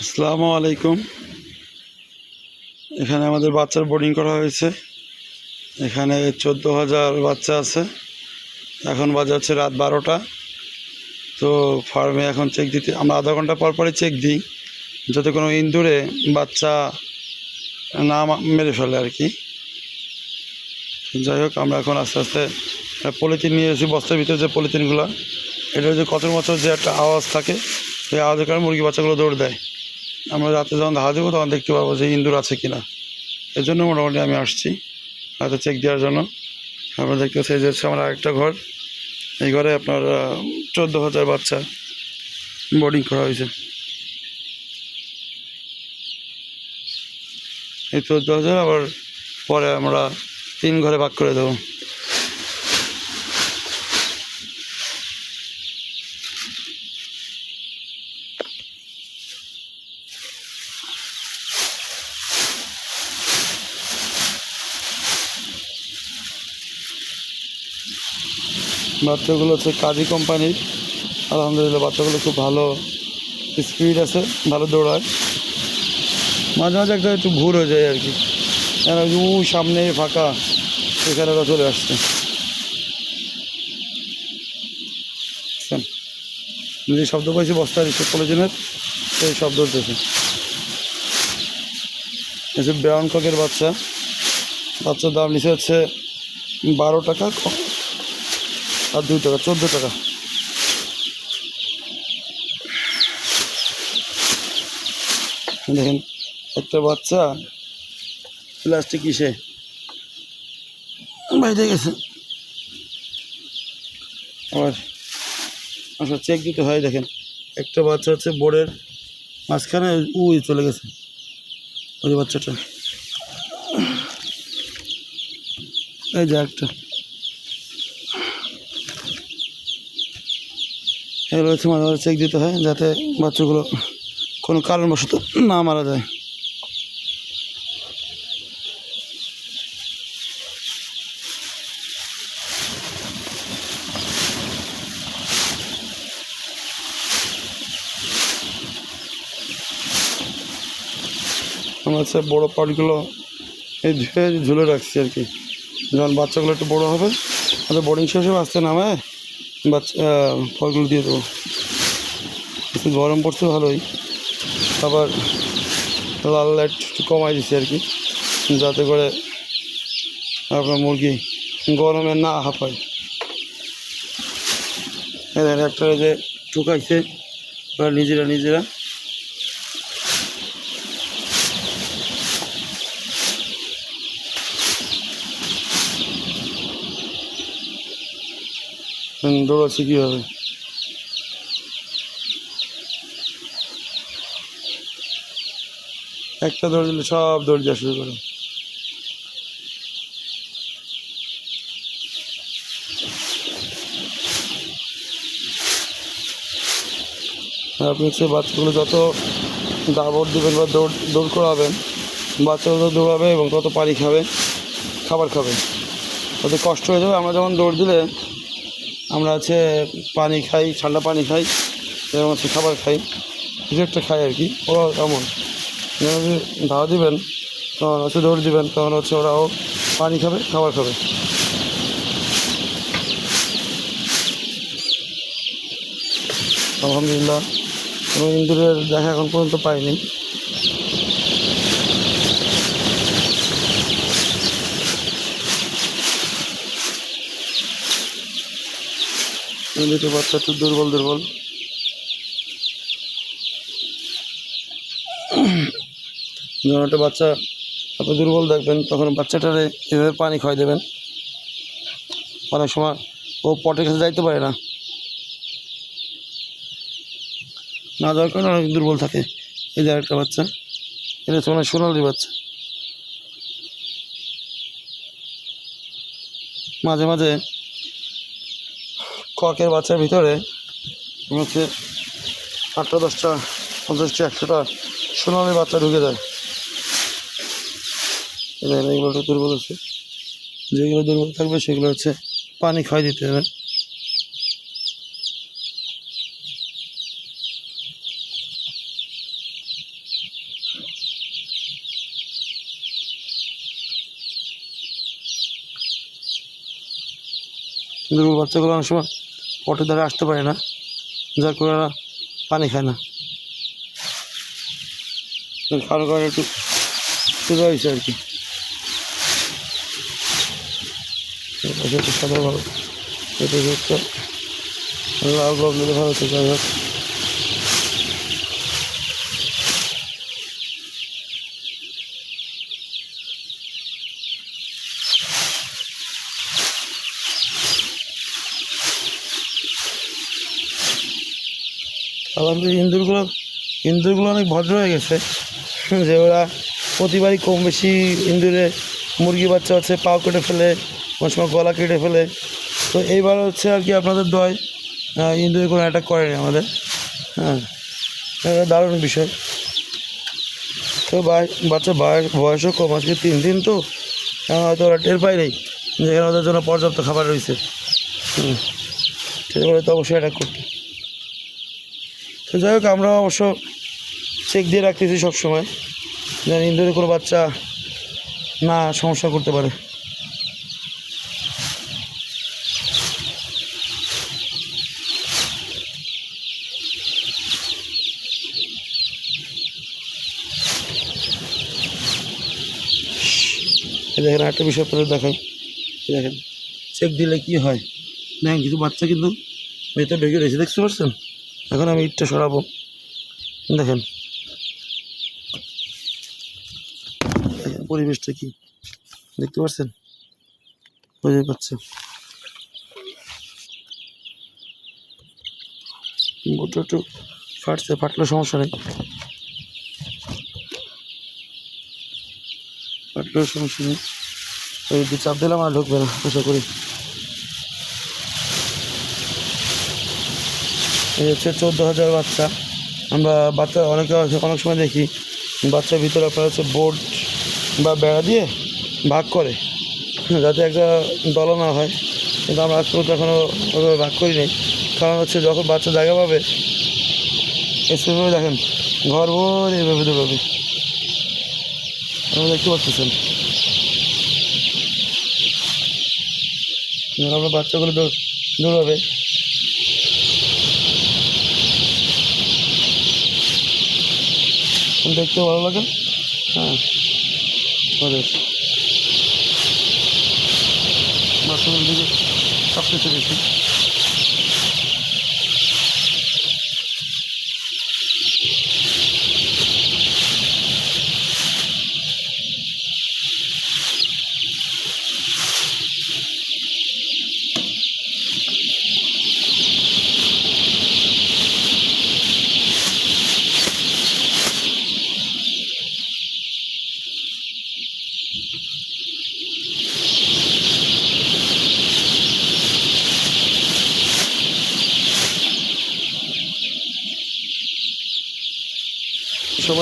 আসসালামু আলাইকুম। এখানে আমাদের বাচ্চার বোর্ডিং করা হয়েছে। এখানে চোদ্দ হাজার বাচ্চা আছে। এখন বাজে হচ্ছে রাত বারোটা। তো ফার্মে এখন চেক দিতে আমরা আধা ঘণ্টা পর পরে চেক দিই, যাতে কোনো ইন্দুরে বাচ্চা না মেরে ফেলে আর কি। যাই হোক, আমরা এখন আস্তে আস্তে পলিথিন নিয়ে এসেছি বস্তার ভিতরে যে পলিথিনগুলো, এটা যে কত বছর যে একটা আওয়াজ থাকে সেই আওয়াজের কারণে মুরগি বাচ্চাগুলো দৌড় দেয়। আমরা রাতে যখন ধাওয়া দেবো, তখন দেখতে পারব যে ইন্দুর আছে কিনা। এর জন্য মোটামুটি আমি আসছি, রাতে চেক দেওয়ার জন্য। আপনারা দেখতে পাচ্ছি যে হচ্ছে আমার আরেকটা ঘর। এই ঘরে আপনার চোদ্দ হাজার বাচ্চা বোর্ডিং করা হয়েছে। এই চোদ্দ হাজার, আবার পরে আমরা তিন ঘরে ভাগ করে দেবো। বাচ্চাগুলো হচ্ছে কাজী কোম্পানির। আলহামদুলিল্লাহ, বাচ্চাগুলো খুব ভালো স্পিড আছে, ভালো দৌড়ায়। মাঝে মাঝে একটা একটু ভুল হয়ে যায় আর কি। ওই সামনে, ফাঁকা। সেখানে ওরা চলে আসছে? যে শব্দ পাইছি বস্তা রিসিভ কলেজনের সেই শব্দ এই যে ব্রাউন ককের বাচ্চা, বাচ্চার দাম নিচে হচ্ছে বারো টাকা আর দুই টাকা, চোদ্দ টাকা। দেখেন, একটা বাচ্চা প্লাস্টিক ইসে বাইরে গেছে। আবার আচ্ছা চেক দিতে হয়, দেখেন। একটা বাচ্চা হচ্ছে বোর্ডের মাঝখানে, উই চলে গেছে। ওই বাচ্চাটা। এই যে একটা। এগুলো হচ্ছে মাঝে মাঝে চেক দিতে হয় যাতে বাচ্চাগুলো কোনো কারণবশত না মারা যায়। হচ্ছে বড়ো পাটগুলো এই ধুয়ে ঝুলে রাখছি আর কি। যখন বাচ্চাগুলো একটু বড়ো হবে তাদের বোর্ডিং শেষ আসতে নামায় বাচ্চা ফলগুলো দিয়ে দেবো। গরম পড়ছে, ভালোই। আবার লাল লাইট একটু কমাই দিচ্ছি আর কি, যাতে করে আপনার মুরগি গরমে না হাঁপায়। এদের একটা যে ঠুকাইছে বা নিজেরা নিজেরা দৌড়াচ্ছে কীভাবে? একটা দৌড় দিলে সব দৌড় দেওয়া শুরু করে। আপনি হচ্ছে বাচ্চাগুলো যত দাবর দেবেন বা দৌড় দৌড় করাবেন বাচ্চাগুলো দৌড়াবে এবং তত পানি খাবে, খাবার খাবে ওদের কষ্ট হয়ে যাবে। আমরা যখন দৌড় দিলে আমরা হচ্ছে পানি খাই, ঠান্ডা পানি খাই এবং হচ্ছে খাবার খাই কিছু একটা খাই আর কি। ওরাও এমন। যদি ধাওয়া দিবেন, তখন হচ্ছে দৌড় দিবেন, তখন হচ্ছে ওরাও পানি খাবে, খাবার খাবে। আলহামদুলিল্লাহ, কোনো ইন্দুরের দেখা এখন পর্যন্ত পাইনি। দুটো বাচ্চা একটু দুর্বল দুর্বল। যখন একটা বাচ্চা আপনি দুর্বল দেখবেন, তখন বাচ্চাটারে এভাবে পানি খাওয়াই দেবেন। অনেক সময় ও পটের কাছে যাইতে পারে না। না যাওয়ার কারণে অনেক দুর্বল থাকে। এই যে একটা বাচ্চা, এটা হচ্ছে অনেক সোনালি বাচ্চা। মাঝে মাঝে ককের বাচ্চার ভিতরে হচ্ছে আটটা, দশটা, পঞ্চাশটা, একশোটা সোনালি বাচ্চা ঢুকে যায়। দেখেন এগুলো দুর্বল আছে যেগুলো দুর্বল থাকবে, সেগুলো হচ্ছে পানি খাওয়াই দিতে হবে। দুর্বল বাচ্চাগুলো অনেক সময় পটের দ্বারা আসতে পারে না। যার করে ওরা পানি খায় না। কারও কারও একটু সুবিধা হয়েছে আর কি। সাদা ভালো। এটা ভালো হচ্ছে যাই হোক আলহামদুলিল্লাহ ইন্দুরগুলো ইন্দুরগুলো অনেক ভদ্র হয়ে গেছে। যে ওরা প্রতিবারই কম বেশি ইন্দুরে মুরগি বাচ্চা হচ্ছে পাও কেটে ফেলে, অনেক সময় গলা কেটে ফেলে। তো এইবার হচ্ছে আর কি আপনাদের দয় ইন্দুরে কোনো অ্যাটাক করেনি আমাদের। হ্যাঁ এটা দারুণ বিষয়। তো বাচ্চা বয়স বয়সও কম, আজকে তিন দিন তো। হয়তো ওরা টের পায় নেই যেখানে ওদের জন্য পর্যাপ্ত খাবার রয়েছে। হুম ঠিক তো অবশ্যই অ্যাটাক করতে। তো যাই হোক আমরা অবশ্য চেক দিয়ে রাখতেছি সবসময়, যেন ইন্দুরে কোনো বাচ্চা না সমস্যা করতে পারে। দেখেন একটা বিষয় আপনাদের দেখাই। দেখেন চেক দিলে কি হয়? দেখেন কিছু বাচ্চা কিন্তু ভেতরে ঢেকে রয়েছে, দেখতে পাচ্ছেন? এখন আমি ইটটা সরাবো। দেখেন পরিবেশটা কি? দেখতে পাচ্ছেন? বুঝতে পারছেন একটু একটু ফাটছে ফাটলে সমস্যা নেই। ফাটলেও সমস্যা নেই। ওই যদি চাপ দিলাম আর ঢুকবে না, আশা করি। এই হচ্ছে চোদ্দ হাজার বাচ্চা। আমরা বাচ্চা অনেকে, অনেক সময় দেখি, বাচ্চার ভিতরে আপনার হচ্ছে বোর্ড বা বেড়া দিয়ে ভাগ করে, যাতে একটা দল না হয়। কিন্তু আমরা আজ পর্যন্ত এখনও ওইভাবে ভাগ করি নি কারণ হচ্ছে যখন বাচ্চা জায়গা পাবে এসেভাবে দেখেন, ঘর ভর এইভাবে দৌড়াবে। আপনারা দেখতে পাচ্ছেন। আমরা বাচ্চাগুলো দৌড়, দৌড়াবে, দেখতে ভালো লাগে? হ্যাঁ। ওদের বাথরুমের দিকে সবকিছু বেশি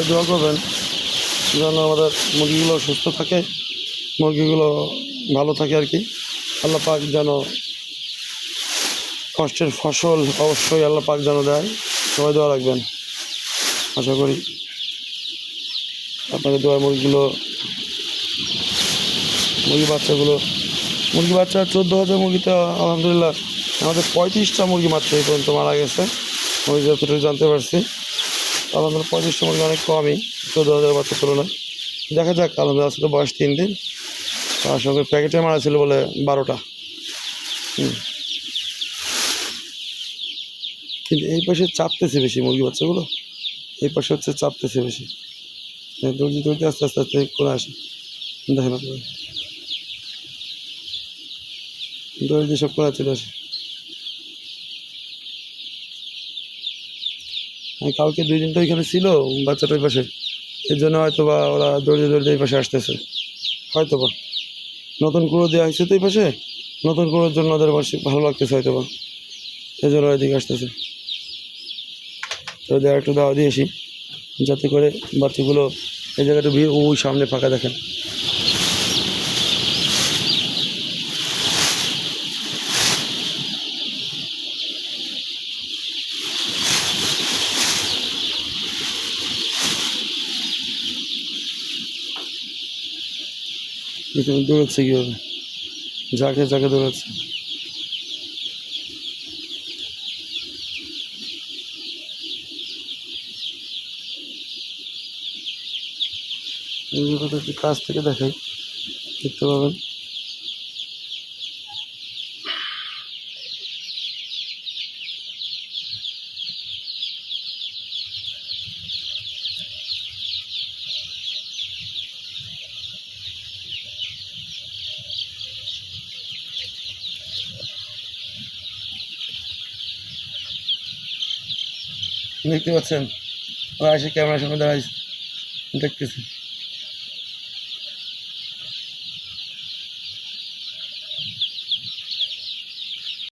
সবাই দোয়া করবেন যেন আমাদের মুরগিগুলো সুস্থ থাকে, মুরগিগুলো ভালো থাকে আর কি। আল্লাহ পাক যেন কষ্টের ফসল অবশ্যই আল্লাহ পাক যেন দেয় সবাই দোয়া রাখবেন। আশা করি আপনাদের দোয়া মুরগিগুলো, মুরগি বাচ্চাগুলো, মুরগি বাচ্চা চোদ্দ হাজার মুরগিতে আলহামদুলিল্লাহ আমাদের পঁয়ত্রিশটা মুরগি মাত্র এই পর্যন্ত মারা গেছে। আমি যতটুকু জানতে পারছি। আলহামদুলিল্লাহ পঁয়ত্রিশটা মুরগি অনেক কমই চোদ্দ হাজার বাচ্চা তুলনায় দেখা যাক আলহামদুলিল্লাহ আজকে বয়স তিন দিন। তার সঙ্গে প্যাকেটে মারা ছিল বলে বারোটা। হুম। কিন্তু এই পাশে চাপতেছে বেশি মুরগি বাচ্চাগুলো। এই পাশে হচ্ছে চাপতেছে বেশি। হ্যাঁ, দৌড়তে দৌড়তে আস্তে আস্তে আস্তে করে আসে। দেখেন আপনারা। দৌড় দিয়ে সব করে চলে আসে। কালকে দুই দিন তো এখানে ছিল, বাচ্চাটা ওই পাশে। এর জন্য হয়তো বা ওরা দৌড়ে দৌড়ে এই পাশে আসতেছে। হয়তো বা নতুন কুড়ো দেওয়া হয়েছে তো এই পাশে। নতুন কুড়োর জন্য ওদের পাশে ভালো লাগতেছে হয়তো বা এই জন্য এদিকে আসতেছে। তো ওদের একটু দাওয়া দিয়েছি যাতে করে বাচ্চাগুলো এই জায়গাটা ভিড় ওই সামনে ফাঁকা দেখেন। তুমি দৌড়াচ্ছে কীভাবে? যাকে যাকে দৌড়াচ্ছে। কথা একটু কাছ থেকে দেখাই দেখতে পাবেন। দেখতে পাচ্ছেন। ওরা এসে ক্যামেরার সামনে দাঁড়াই। দেখতেছি।